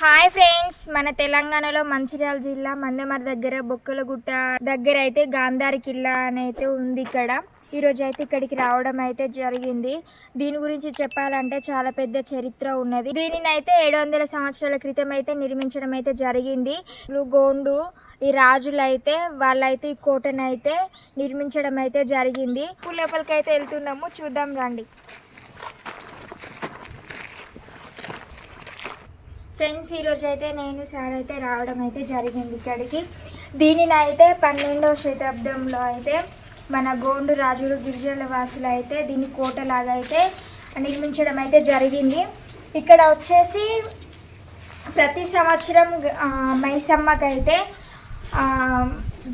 Hi friends మన తెలంగాణలో మంచిర్యాల జిల్లా మందమర దగ్గర బొక్కలగుట్ట దగ్గర అయితే గాంధారి కిల్లా అని అయితే ఉంది ఇక్కడ. ఈరోజు అయితే ఇక్కడికి రావడం అయితే జరిగింది. దీని గురించి చెప్పాలంటే చాలా పెద్ద చరిత్ర ఉన్నది. దీనిని అయితే ఏడు వందల సంవత్సరాల క్రితం అయితే నిర్మించడం అయితే జరిగింది. గోండు ఈ రాజులు అయితే వాళ్ళైతే ఈ కోటను అయితే నిర్మించడం అయితే జరిగింది. ఇప్పుడు లోపలికి అయితే వెళ్తున్నాము. చూద్దాం రండి. ఫ్రెండ్స్ ఈరోజు అయితే నేను సార్ అయితే రావడం అయితే జరిగింది ఇక్కడికి. దీనిని అయితే పన్నెండవ శతాబ్దంలో అయితే మన గోండు రాజులు గిరిజనుల వాసులు అయితే దీన్ని కోటలాగా అయితే నిర్మించడం అయితే జరిగింది. ఇక్కడ వచ్చేసి ప్రతి సంవత్సరం మైసమ్మకైతే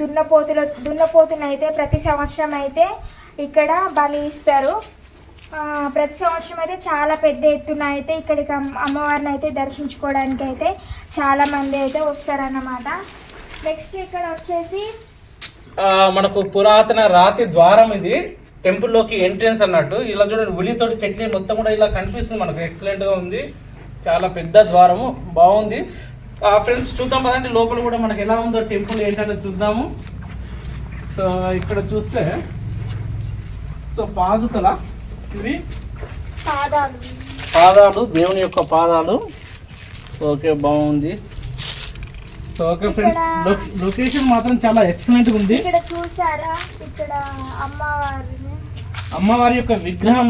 దున్నపోతులు దున్నపోతుల దున్నపోతునైతే ప్రతి సంవత్సరం అయితే ఇక్కడ బలి ఇస్తారు. ప్రతి సంవత్సరం అయితే చాలా పెద్ద ఎత్తున అయితే ఇక్కడికి అమ్మ- అమ్మవారిని అయితే దర్శించుకోవడానికి అయితే చాలా మంది అయితే వస్తారన్నమాట. నెక్స్ట్ ఇక్కడ వచ్చేసి మనకు పురాతన రాతి ద్వారం ఇది. టెంపుల్లోకి ఎంట్రన్స్ అన్నట్టు. ఇలా చూడండి ఉలితోటి చట్నీ మొత్తం కూడా ఇలా కనిపిస్తుంది మనకు. ఎక్సలెంట్గా ఉంది. చాలా పెద్ద ద్వారము బాగుంది. ఫ్రెండ్స్ చూద్దాం కదండి లోపల కూడా మనకి ఎలా ఉందో టెంపుల్ ఏంటనేది చూద్దాము. సో ఇక్కడ చూస్తే సో పాదుకల ఇవి? పాదాలు. పాదాలు దేవుని యొక్క పాదాలు. ఓకే బాగుంది. సో ఓకే ఫ్రెండ్స్ లొకేషన్ మాత్రం చాలా ఎక్సలెంట్ ఉంది. ఇక్కడ చూసారా ఇక్కడ అమ్మవారిని. అమ్మవారి యొక్క విగ్రహం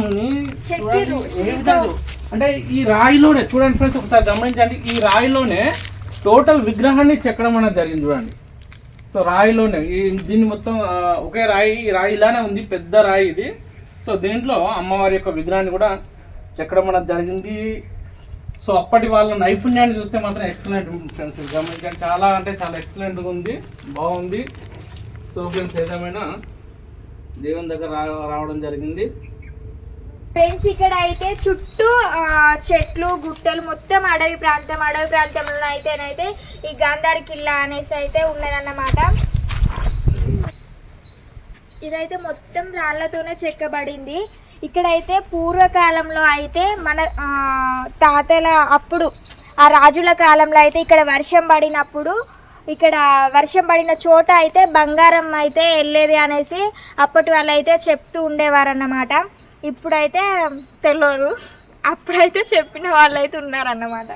అంటే ఈ రాయిలోనే చూడండి ఫ్రెండ్స్ ఒకసారి గమనించండి. ఈ రాయిలోనే టోటల్ విగ్రహాన్ని చెక్కడం అనేది జరిగింది చూడండి. సో రాయిలోనే దీన్ని మొత్తం ఒకే రాయి రాయి ఇలానే ఉంది పెద్ద రాయి ఇది. సో దీంట్లో అమ్మవారి యొక్క విగ్రహాన్ని కూడా చెక్కడం అనేది జరిగింది. సో అప్పటి వాళ్ళ నైపుణ్యాన్ని చూస్తే మాత్రం ఎక్సలెంట్ ఫ్రెండ్స్ గమనించండి చాలా అంటే చాలా ఎక్సలెంట్గా ఉంది బాగుంది. సో ఫ్రెండ్స్ ఏదేమైనా దేవుని దగ్గర రా- రావడం జరిగింది. ఫ్రెండ్స్ ఇక్కడ అయితే చుట్టూ చెట్లు గుట్టలు మొత్తం అడవి ప్రాంతం అడవి ప్రాంతంలో అయితేనైతే ఈ గాంధారి కిల్లా అనేసి అయితే ఉన్నదన్నమాట. ఇదైతే మొత్తం రాళ్ళతోనే చెక్కబడింది. ఇక్కడైతే పూర్వకాలంలో అయితే మన తాతల అప్పుడు ఆ రాజుల కాలంలో అయితే ఇక్కడ వర్షం పడినప్పుడు ఇక్కడ వర్షం పడిన చోట అయితే బంగారం అయితే వెళ్ళేది అనేసి అప్పటి వాళ్ళు అయితే చెప్తూ ఉండేవారన్నమాట. ఇప్పుడైతే తెలియదు అప్పుడైతే చెప్పిన వాళ్ళు అయితే ఉన్నారన్నమాట.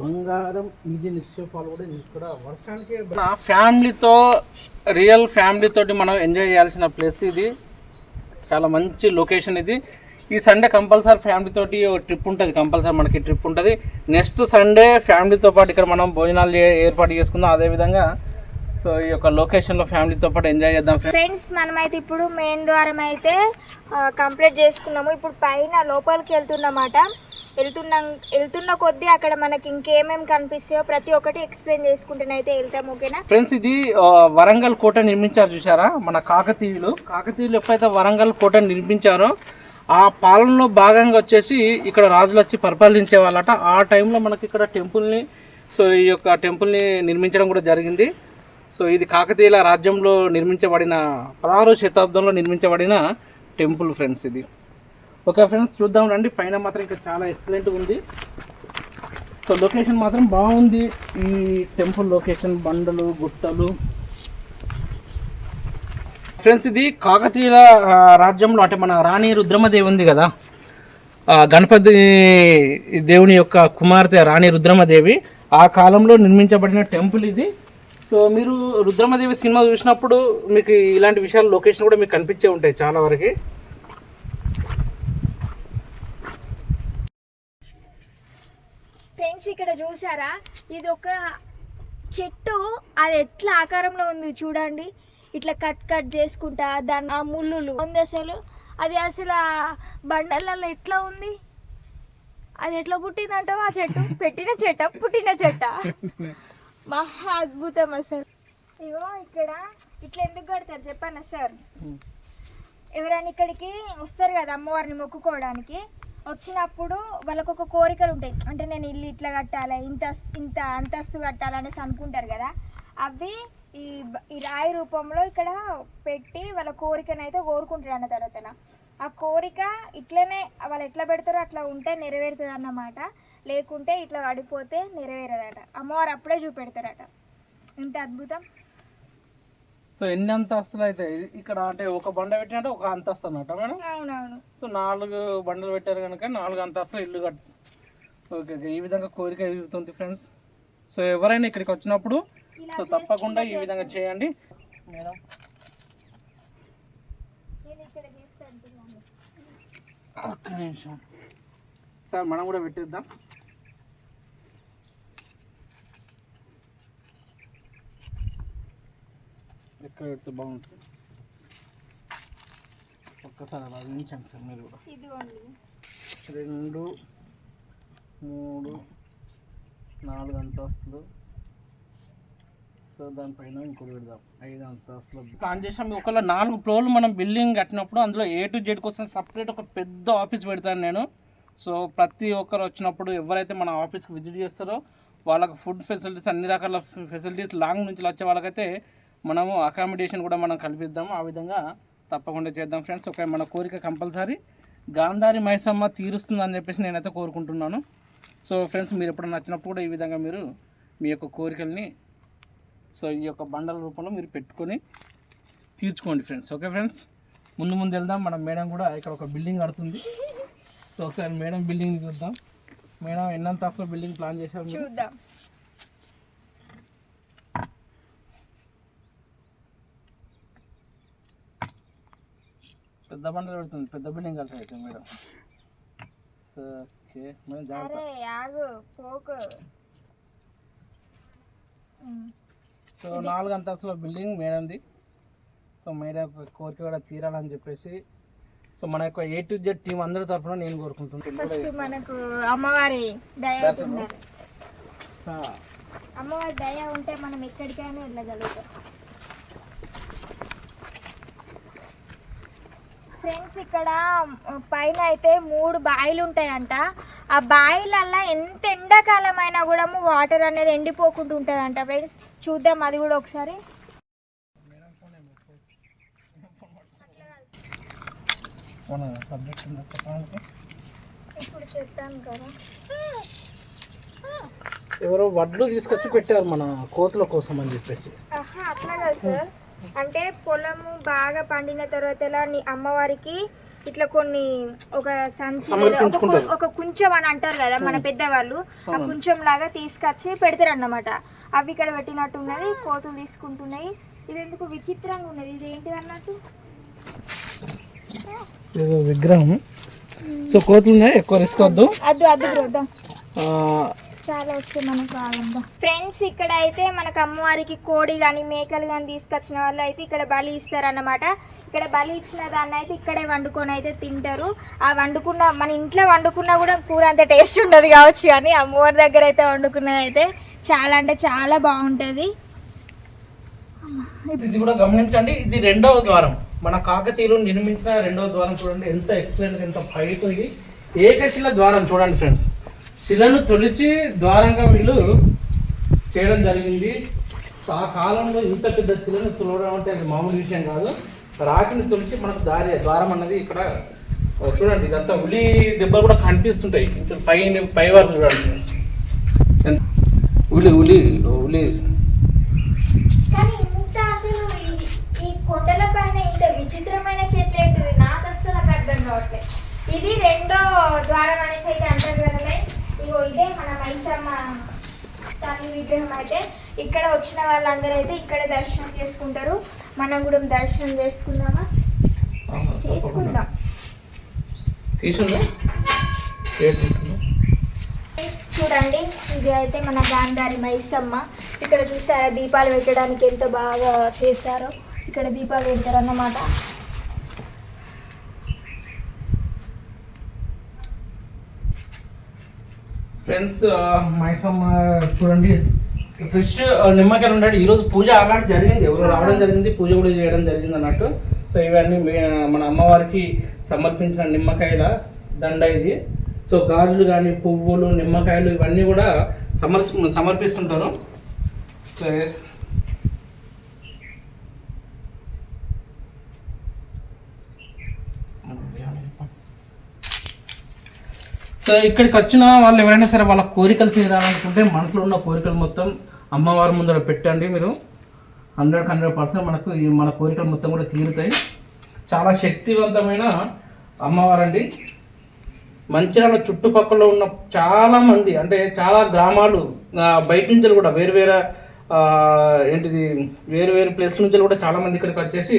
బంగారం ఇది నిక్షేపాలు కూడా ఇక్కడ వర్షానికి ఫ్యామిలీతో రియల్ ఫ్యామిలీ తోటి మనం ఎంజాయ్ చేయాల్సిన ప్లేస్ ఇది. చాలా మంచి లొకేషన్ ఇది. ఈ సండే కంపల్సరీ ఫ్యామిలీ తోటి ట్రిప్ ఉంటుంది. కంపల్సరీ మనకి ట్రిప్ ఉంటుంది. నెక్స్ట్ సండే ఫ్యామిలీతో పాటు ఇక్కడ మనం భోజనాలు ఏర్పాటు చేసుకుందాం అదేవిధంగా సో ఈ యొక్క లొకేషన్లో ఫ్యామిలీతో పాటు ఎంజాయ్ చేద్దాం ఫ్రెండ్స్. ఫ్రెండ్స్ మనమైతే ఇప్పుడు మెయిన్ ద్వారం అయితే కంప్లీట్ చేసుకున్నాము. ఇప్పుడు పైన లోపలికి వెళ్తున్నమాట వెళ్తున్నాం వెళ్తున్న కొద్దీ అక్కడ మనకి ఇంకేమేమి కనిపిస్తాయో ప్రతి ఒక్కటి ఎక్స్ప్లెయిన్ చేసుకుంటేనైతే వెళ్తాం ఓకేనా? ఫ్రెండ్స్ ఇది వరంగల్ కోట నిర్మించారు చూసారా మన కాకతీయులు. కాకతీయులు ఎప్పుడైతే వరంగల్ కోట నిర్మించారో ఆ పాలనలో భాగంగా వచ్చేసి ఇక్కడ రాజులు వచ్చి పరిపాలించే వాళ్ళట. ఆ టైంలో మనకి ఇక్కడ టెంపుల్ని సో ఈ యొక్క టెంపుల్ని నిర్మించడం కూడా జరిగింది. సో ఇది కాకతీయుల రాజ్యంలో నిర్మించబడిన పదహారో శతాబ్దంలో నిర్మించబడిన టెంపుల్ ఫ్రెండ్స్ ఇది. ఓకే ఫ్రెండ్స్ చూద్దాం రండి. పైన మాత్రం ఇంకా చాలా ఎక్సలెంట్ ఉంది. సో లొకేషన్ మాత్రం బాగుంది. ఈ టెంపుల్ లొకేషన్ బండలు గుట్టలు. ఫ్రెండ్స్ ఇది కాకతీయుల రాజ్యంలో అంటే మన రాణి రుద్రమదేవి ఉంది కదా. గణపతి దేవుని యొక్క కుమార్తె రాణి రుద్రమదేవి ఆ కాలంలో నిర్మించబడిన టెంపుల్ ఇది. సో మీరు రుద్రమదేవి సినిమా చూసినప్పుడు మీకు ఇలాంటి విషయాలు లొకేషన్ కూడా మీకు కనిపించే ఉంటాయి చాలా వరకు. ఫ్రెండ్స్ ఇక్కడ చూసారా ఇది ఒక చెట్టు. అది ఎట్లా ఆకారంలో ఉంది చూడండి. ఇట్లా కట్ కట్ చేసుకుంటా దాని ఆ ముళ్ళులు. ఉంది అసలు. అది అసలు ఆ బండలలో ఎట్లా ఉంది? అది ఎట్లా పుట్టిందంటావు ఆ చెట్టు? పెట్టిన చెట్ట పుట్టిన చెట్ట. మహా అద్భుతం అసలు. ఇగో ఇక్కడ ఇట్లా ఎందుకు కడతారు చెప్పన్నా సార్? ఎవరైనా ఇక్కడికి వస్తారు కదా అమ్మవారిని మొక్కుకోవడానికి? వచ్చినప్పుడు వాళ్ళకు ఒక కోరికలు ఉంటాయి. అంటే నేను ఇల్లు ఇట్లా కట్టాలి ఇంత ఇంత అంతస్తు కట్టాలి అనేసి అనుకుంటారు కదా. అవి ఈ ఈ రాయి రూపంలో ఇక్కడ పెట్టి వాళ్ళ కోరికను అయితే కోరుకుంటారు అన్న తర్వాత ఆ కోరిక ఇట్లనే వాళ్ళు ఎట్లా పెడతారో అట్లా ఉంటే నెరవేరుతుంది అన్నమాట. లేకుంటే ఇట్లా పడిపోతే నెరవేరదట. అమ్మవారు అప్పుడే చూపెడతారట. ఇంత అద్భుతం. సో ఎన్ని అంతస్తులు అయితే? ఇక్కడ అంటే ఒక బండ పెట్టినట్టు ఒక అంతస్తు అన్నట్ట మేడం? అవునవును. సో నాలుగు బండలు పెట్టారు కనుక నాలుగు అంతస్తులు ఇల్లు కట్ ఓకే ఓకే. ఈ విధంగా కోరిక ఎదుగుతుంది ఫ్రెండ్స్. సో ఎవరైనా ఇక్కడికి వచ్చినప్పుడు సో తప్పకుండా ఈ విధంగా చేయండి. మేడం. ఒక్క నిమిషం. సార్ మనం కూడా పెట్టిద్దాం. పెడితే బాగుంటుంది. ఒక్కసారి అలా అందించండి సార్ మీరు కూడా. రెండు మూడు నాలుగు అంతస్తులు. సో దానిపైన ఇంకోటి పెడదాం. ఐదు అంతస్తులు. ప్లాన్ చేసాం. ఒకవేళ నాలుగు ఫ్లోర్లు మనం బిల్డింగ్ కట్టినప్పుడు అందులో ఏ టు జెడ్ కోసం సపరేట్ ఒక పెద్ద ఆఫీస్ పెడతాను నేను. సో ప్రతి ఒక్కరు వచ్చినప్పుడు ఎవరైతే మన ఆఫీస్కి విజిట్ చేస్తారో వాళ్ళకి ఫుడ్ ఫెసిలిటీస్ అన్ని రకాల ఫెసిలిటీస్ లాంగ్ నుంచి వచ్చే వాళ్ళకైతే మనము అకామిడేషన్ కూడా మనం కల్పిద్దాము ఆ విధంగా తప్పకుండా చేద్దాం ఫ్రెండ్స్ ఒక మన కోరిక కంపల్సరీ. గాంధారి మైసమ్మ తీరుస్తుందని చెప్పేసి నేనైతే కోరుకుంటున్నాను. సో ఫ్రెండ్స్ మీరు ఎప్పుడు నచ్చినప్పుడు కూడా ఈ విధంగా మీరు మీ యొక్క కోరికల్ని సో ఈ యొక్క బండల రూపంలో మీరు పెట్టుకొని తీర్చుకోండి ఫ్రెండ్స్ ఓకే ఫ్రెండ్స్ ముందు ముందు వెళ్దాం. మన మేడం కూడా ఇక్కడ ఒక బిల్డింగ్ కడుతుంది. సో ఒకసారి మేడం బిల్డింగ్ చూద్దాం. మేడం ఎన్నంత అసలు బిల్డింగ్ ప్లాన్ చేశారు మీరు? చూద్దాం. పెద్ద బండలు పెడుతుంది పెద్ద బిల్డింగ్ కలిసి అయితే మేడం. సో ఓకే మేడం జాగ్రత్త. సో నాలుగు అంతస్తుల బిల్డింగ్ మేడంది. సో మేడం కోరిక కూడా తీరాలని చెప్పేసి సో మన యొక్క ఏ టు జెడ్ టీం అందరి తరఫున నేను కోరుకుంటున్నాను మనకు అమ్మవారి దయ అమ్మవారి దయ ఉంటే మనం ఎక్కడికైనా వెళ్ళగలుగుతాం. ఫ్రెండ్స్ ఇక్కడ పైన అయితే మూడు బాయిలు ఉంటాయంట. ఆ బాయిలల్లా ఎంత ఎండాకాలం అయినా కూడా వాటర్ అనేది ఎండిపోకుండా ఉంటుందంట ఫ్రెండ్స్. చూద్దాం అది కూడా ఒకసారి? ఇప్పుడు చెప్తాను కదా. ఎవరో వడ్లు తీసుకొచ్చి పెట్టారు మన కోతుల కోసం అని చెప్పేసి. అట్లా కాదు సార్. అంటే పొలము బాగా పండిన తర్వాత అమ్మవారికి ఇట్లా కొన్ని ఒక సంచి ఒక కుంచం అని అంటారు కదా మన పెద్దవాళ్ళు. ఆ కుంచం లాగా తీసుకొచ్చి పెడతారు అన్నమాట అవి ఇక్కడ పెట్టినట్టు ఉన్నది కోతులు తీసుకుంటున్నాయి. ఇది ఎందుకు విచిత్రంగా ఉన్నది? ఇది ఏంటిది అన్నట్టు? విగ్రహం. సో కోతులు ఉన్నాయి ఎక్కువ రిస్క్ వద్దు. అద్దు అద్దు చాలా వస్తే మనకు ఆగందా ఫ్రెండ్స్ ఇక్కడ అయితే మనకు అమ్మవారికి కోడి కానీ మేకలు కానీ తీసుకొచ్చిన వాళ్ళు అయితే ఇక్కడ బలి ఇస్తారన్నమాట. ఇక్కడ బలి ఇచ్చిన దాన్ని అయితే ఇక్కడే వండుకొని అయితే తింటారు. ఆ వండుకున్న మన ఇంట్లో వండుకున్నా కూడా కూర అంత టేస్ట్ ఉండదు కావచ్చు కానీ అమ్మవారి దగ్గర అయితే వండుకున్నది అయితే చాలా అంటే చాలా బాగుంటుంది. ఇది కూడా గమనించండి ఇది రెండవ ద్వారం. మన కాకతీయులు నిర్మించిన రెండవ ద్వారం చూడండి ఎంత ఎక్సలెంట్ ఎంత ఫైట్ ఇది. ఏకశిల ద్వారం చూడండి ఫ్రెండ్స్ శిలను తొలిచి ద్వారంగా వీళ్ళు చేయడం జరిగింది. ఆ కాలంలో ఇంత పెద్ద శిలను తొలవడం అంటే అది మామూలు విషయం కాదు. రాతిని తొలిచి మనకు దారి ద్వారం అన్నది ఇక్కడ చూడండి ఇదంతా ఉలి దెబ్బలు కూడా కనిపిస్తుంటాయి. ఇంత పై పై వరకు చూడండి. ఉలి ఉలి ఉలి. కానీ అసలు ఇది ఈ విచిత్రమైన చెట్లు నాకు అస్సలు అర్థం కావట్లేదు. ఇది రెండో ద్వారం అనేసి అయితే అంటారు కదా. ఇగో ఇదే మన మైసమ్మ తల్లి విగ్రహం అయితే. ఇక్కడ వచ్చిన వాళ్ళందరూ అయితే ఇక్కడే దర్శనం చేసుకుంటారు. మనం కూడా దర్శనం చేసుకుందామా? చేసుకుందాం. చూడండి ఇది అయితే మన గాంధారి మైసమ్మ. ఇక్కడ చూసారా దీపాలు పెట్టడానికి ఎంత బాగా చేశారో. ఇక్కడ దీపాలు పెడతారు ఫ్రెండ్స్ మైసమ్మ uh, uh, చూడండి. ఫ్రెష్ uh, నిమ్మకాయలు ఉండాలి ఈరోజు పూజ అలాంటి జరిగింది. ఎవరు రావడం జరిగింది పూజ కూడా చేయడం జరిగింది అన్నట్టు. సో ఇవన్నీ మన అమ్మవారికి సమర్పించిన నిమ్మకాయల దండ ఇది. సో గాజులు కానీ పువ్వులు నిమ్మకాయలు ఇవన్నీ కూడా సమర్ సమర్పిస్తుంటారు. సో సో ఇక్కడికి వచ్చిన వాళ్ళు ఎవరైనా సరే వాళ్ళ కోరికలు తీరాలనుకుంటే మనసులో ఉన్న కోరికలు మొత్తం అమ్మవారి ముందర పెట్టండి మీరు. హండ్రెడ్ హండ్రెడ్ పర్సెంట్ మనకు ఈ మన కోరికలు మొత్తం కూడా తీరుతాయి. చాలా శక్తివంతమైన అమ్మవారండి. మంచిర్యాల చుట్టుపక్కల ఉన్న చాలామంది అంటే చాలా గ్రామాలు బయట నుంచి కూడా వేరు వేరే ఏంటిది వేరు వేరు ప్లేస్ నుంచి కూడా చాలా మంది ఇక్కడికి వచ్చేసి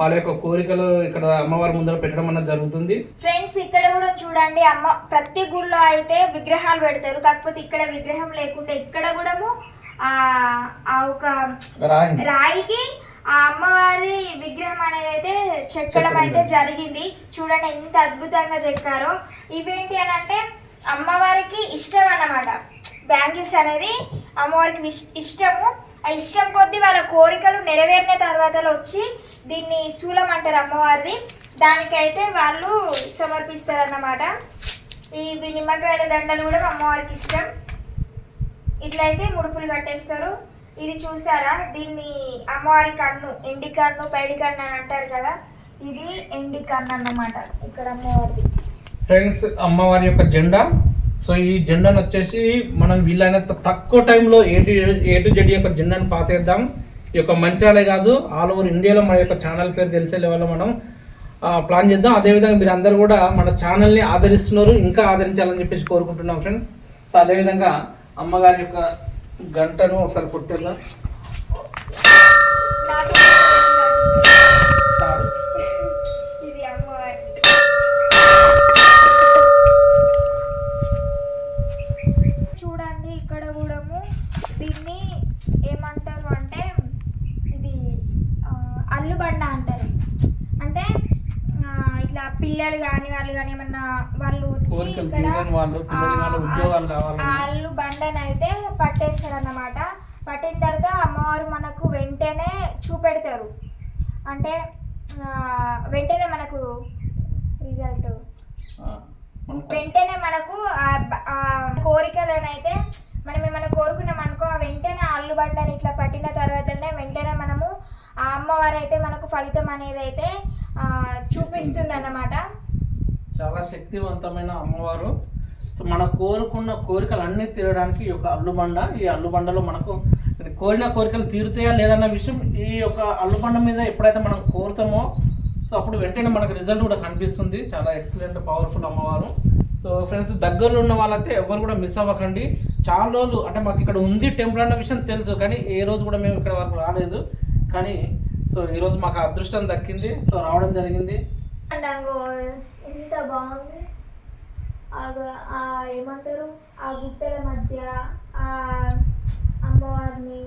వాళ్ళ యొక్క కోరికలు ఇక్కడ అమ్మవారి ముందర పెట్టడం అనేది జరుగుతుంది. ఫ్రెండ్స్ ఇక్కడ కూడా చూడండి అమ్మ ప్రతి గుళ్ళో అయితే విగ్రహాలు పెడతారు. కాకపోతే ఇక్కడ విగ్రహం లేకుండా ఇక్కడ కూడా ఆ ఒక రాయి. రాయికి ఆ అమ్మవారి విగ్రహం అనేది అయితే చెక్కడం అయితే జరిగింది. చూడండి ఎంత అద్భుతంగా చెక్కారో. ఇవేంటి అని అంటే అమ్మవారికి ఇష్టం అన్నమాట. బ్యాంగిల్స్ అనేది అమ్మవారికి ఇష్- ఇష్టము. ఆ ఇష్టం కొద్దీ వాళ్ళ కోరికలు నెరవేరిన తర్వాత వచ్చి దీన్ని శూలం అంటారు అమ్మవారిది. దానికైతే వాళ్ళు సమర్పిస్తారు అన్నమాట ఇవి నిమ్మకాయల దండలు కూడా అమ్మవారికి ఇష్టం. ఇట్లయితే ముడుపులు కట్టేస్తారు. ఇది చూసారా? దీన్ని అమ్మవారి కన్ను ఎండి కన్ను పైడి కన్ను అని అంటారు కదా. ఇది ఎండి కన్ను అన్నమాట ఇక్కడ అమ్మవారిది. ఫ్రెండ్స్ అమ్మవారి యొక్క జెండా. సో ఈ జెండాను వచ్చేసి మనం వీలైనంత తక్కువ టైంలో A to A to Z యొక్క జెండాను పాతేద్దాం. ఈ యొక్క మంచాలే కాదు ఆల్ ఓవర్ ఇండియాలో మన యొక్క ఛానల్ పేరు తెలిసే లెవెల్లో మనం ప్లాన్ చేద్దాం. అదేవిధంగా మీరు అందరూ కూడా మన ఛానల్ని ఆదరిస్తున్నారు ఇంకా ఆదరించాలని చెప్పేసి కోరుకుంటున్నాం ఫ్రెండ్స్ సో అదేవిధంగా అమ్మగారి యొక్క గంటను ఒకసారి కొట్టేద్దాం నాకు స్టార్ట్. ఇది అమ్మవారి చూడండి ఇక్కడ కూడా దీన్ని ఏమంటారు అంటే ఇది ఆ, అల్లుబండ అంటారు అంటే ఆ, ఇట్లా పిల్లలు కానీ వాళ్ళు కానీ ఏమన్నా వాళ్ళు వచ్చి కోరికలు ఇక్కడ తీరని వాళ్ళు పిల్లలు వాళ్ళు ఉద్యోగాలు కావాలి అల్లు బండను అయితే పట్టేస్తారు అన్నమాట పట్టిన తర్వాత అమ్మవారు మనకు వెంటనే చూపెడతారు. అంటే వెంటనే మనకు రిజల్ట్. వెంటనే మనకు కోరికలనైతే మనం ఏమైనా కోరుకున్నాం అనుకో వెంటనే అల్లు బండని ఇట్లా పట్టిన తర్వాతనే వెంటనే మనము ఆ అమ్మవారు అయితే మనకు ఫలితం అనేది అయితే చూపిస్తుంది. అన్నమాట చాలా శక్తివంతమైన అమ్మవారు. సో మనం కోరుకున్న కోరికలు అన్నీ తీరడానికి ఈ యొక్క అల్లుబండ ఈ అల్లుబండలో మనకు కోరిన కోరికలు తీరుతాయా లేదన్న విషయం ఈ యొక్క అల్లుబండ మీద ఎప్పుడైతే మనం కోరుతామో సో అప్పుడు వెంటనే మనకు రిజల్ట్ కూడా కనిపిస్తుంది. చాలా ఎక్సలెంట్ పవర్ఫుల్ అమ్మవారు. సో ఫ్రెండ్స్ దగ్గరలో ఉన్న వాళ్ళైతే ఎవరు కూడా మిస్ అవ్వకండి. చాలా రోజులు అంటే మాకు ఇక్కడ ఉంది టెంపుల్ అన్న విషయం తెలుసు కానీ ఏ రోజు కూడా మేము ఇక్కడ వరకు రాలేదు. కానీ సో ఈరోజు మాకు అదృష్టం దక్కింది. సో రావడం జరిగింది. ఎంత బాగుంది. ఏమంటారు? ఆ గుట్టల మధ్య ఆ అమ్మవారిని.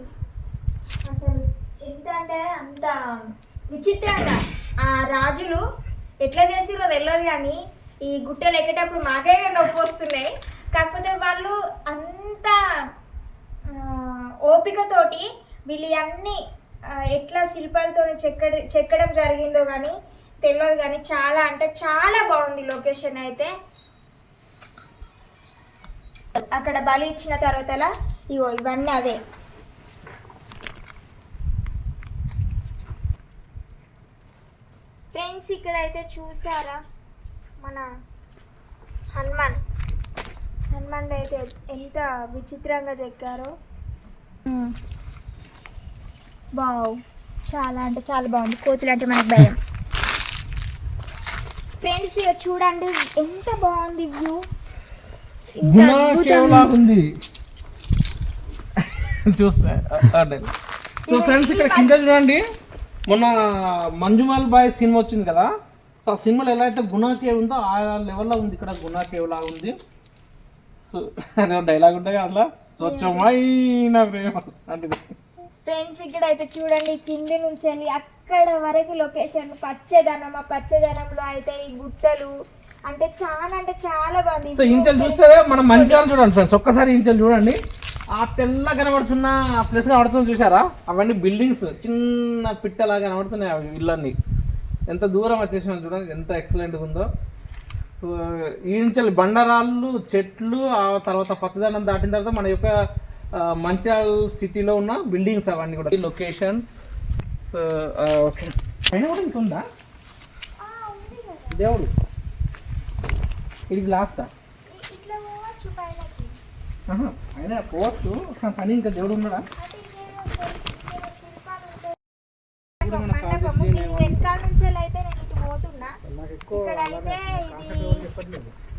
అసలు ఎంత అంటే అంత విచిత్రంగా. ఆ రాజులు ఎట్లా చేసిరో తెలియదు కానీ ఈ గుట్టలు ఎక్కేటప్పుడు మాకే నొప్పి వస్తున్నాయి. కాకపోతే వాళ్ళు అంత ఓపికతోటి వీళ్ళు అన్ని ఎట్లా శిల్పాలతో చెక్కడ చెక్కడం జరిగిందో కానీ తెలియదు కానీ చాలా అంటే చాలా బాగుంది లొకేషన్ అయితే. అక్కడ బలి ఇచ్చిన తర్వాత ఇగో ఇవన్నీ అదే ఫ్రెండ్స్ ఇక్కడ అయితే చూసారా? మన హనుమాన్. హనుమాన్ అయితే ఎంత విచిత్రంగా చెక్కారో. బావ్ చాలా అంటే చాలా బాగుంది. కోతులు అంటే మనకు భయం. ఫ్రెండ్స్ ఇక చూడండి ఎంత బాగుంది వ్యూ గుణ ఉంది చూస్తే సో ఫ్రెండ్స్ ఇక్కడ కింద చూడండి. మొన్న మంజుమాల్ బాయ్ సినిమా వచ్చింది కదా. సో ఆ సినిమాలో ఎలా అయితే గుణ కేవ్ ఉందో ఆ లెవెల్లో ఉంది ఇక్కడ. గుణ కేవ్ లాగా ఉంది సో అదే డైలాగ్ ఉంటుంది అట్లా. స్వచ్ఛమైన ప్రేమ అంటే ఫ్రెండ్స్ ఇక్కడ అయితే చూడండి కింది నుంచి వెళ్ళి అక్కడ వరకు లొకేషన్ పచ్చదనం ఆ పచ్చదనంలో అయితే ఈ గుట్టలు అంటే చాలా అంటే చాలా బాగుంది సో ఇంచెలు చూస్తే మనం మంచిగా చూడండి ఫ్రెండ్స్ ఒక్కసారి ఇంచెలు చూడండి. ఆ తెల్ల కనబడుతున్న ప్లేస్ కనబడుతుంది చూసారా అవన్నీ బిల్డింగ్స్ చిన్న పిట్టలాగా కనబడుతున్నాయి అవి ఇళ్ళన్నీ. ఎంత దూరం వచ్చేసిన చూడండి ఎంత ఎక్సలెంట్గా ఉందో. సో ఈ నుంచి బండరాళ్ళు చెట్లు ఆ తర్వాత పచ్చదనం దాటిన తర్వాత మన యొక్క ఆ, మంచిర్యాల సిటీలో ఉన్న బిల్డింగ్స్ అవన్నీ కూడా. ఈ లొకేషన్ సో ఓకే. పైన కూడా ఇంత ఉందా? దేవుడు. ఇది ఆహా, అయినా పోవచ్చు కానీ ఇంకా దేవుడు ఉన్నాడా? మన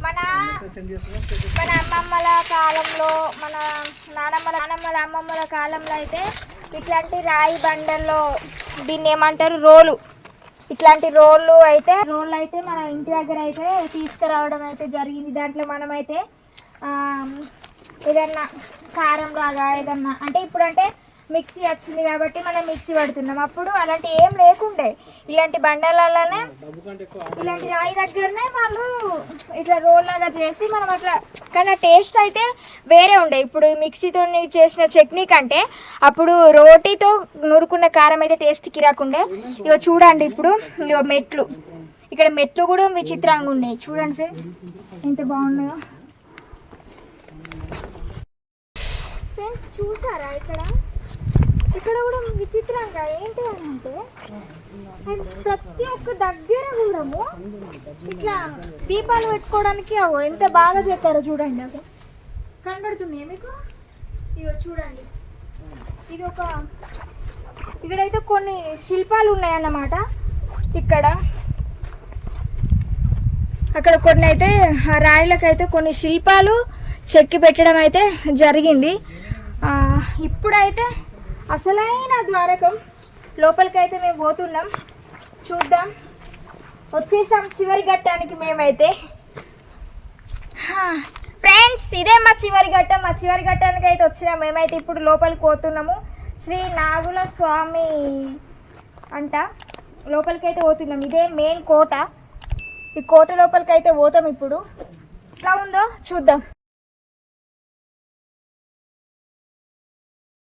మన మన అమ్మమ్మల కాలంలో మన నానమ్మల నానమ్మల అమ్మమ్మల కాలంలో అయితే ఇట్లాంటి రాయి బండల్లో దీన్ని ఏమంటారు? రోలు. ఇట్లాంటి రోళ్ళు అయితే రోళ్ళు అయితే మన ఇంటి దగ్గర అయితే తీసుకురావడం అయితే జరిగింది. దాంట్లో మనమైతే ఆ, ఏదన్నా కారం లాగా ఏదన్నా అంటే ఇప్పుడు అంటే మిక్సీ వచ్చింది కాబట్టి మనం మిక్సీ పడుతున్నాం. అప్పుడు అలాంటి ఏం లేకుండే. ఇలాంటి బండలలోనే ఇలాంటి రాయి దగ్గరనే వాళ్ళు ఇట్లా రోల్ లాగా చేసి మనం అట్లా కానీ టేస్ట్ అయితే వేరే ఉండే. ఇప్పుడు మిక్సీతో చేసిన చట్నీ కంటే అప్పుడు రోటీతో నూరుకున్న కారం అయితే టేస్ట్కి రాకుండే ఇగో చూడండి ఇప్పుడు ఇగో మెట్లు. ఇక్కడ మెట్లు కూడా విచిత్రంగా ఉన్నాయి. చూడండి ఫ్రెండ్స్ ఎంత బాగున్నాయో. ఫ్రెండ్స్ చూసారా ఇక్కడ? ఇక్కడ కూడా విచిత్రంగా ఏంటి అని అంటే ప్రతి ఒక్క దగ్గర కూడాము ఇట్లా దీపాలు పెట్టుకోవడానికి అవో ఎంత బాగా చేస్తారో చూడండి అవి కనబడుతుంది మీకు? ఇగో చూడండి. ఇది ఒక ఇక్కడైతే కొన్ని శిల్పాలు ఉన్నాయన్నమాట. ఇక్కడ అక్కడ కొన్ని అయితే ఆ రాయిలకైతే కొన్ని శిల్పాలు చెక్కి పెట్టడం అయితే జరిగింది. ఇప్పుడైతే అసలైన ద్వారకం. లోపలికైతే మేము పోతున్నాం. చూద్దాం. వచ్చేసాం చివరి ఘట్టానికి మేమైతే. ఫ్రెండ్స్ ఇదే మా చివరి ఘట్టం. మా చివరి ఘట్టానికి అయితే వచ్చినాం. మేమైతే ఇప్పుడు లోపలికి పోతున్నాము. శ్రీ నాగుల స్వామి అంట. లోపలికి అయితే పోతున్నాం. ఇదే మెయిన్ కోట. ఈ కోట లోపలికి అయితే పోతాం ఇప్పుడు. ఎట్లా ఉందో చూద్దాం.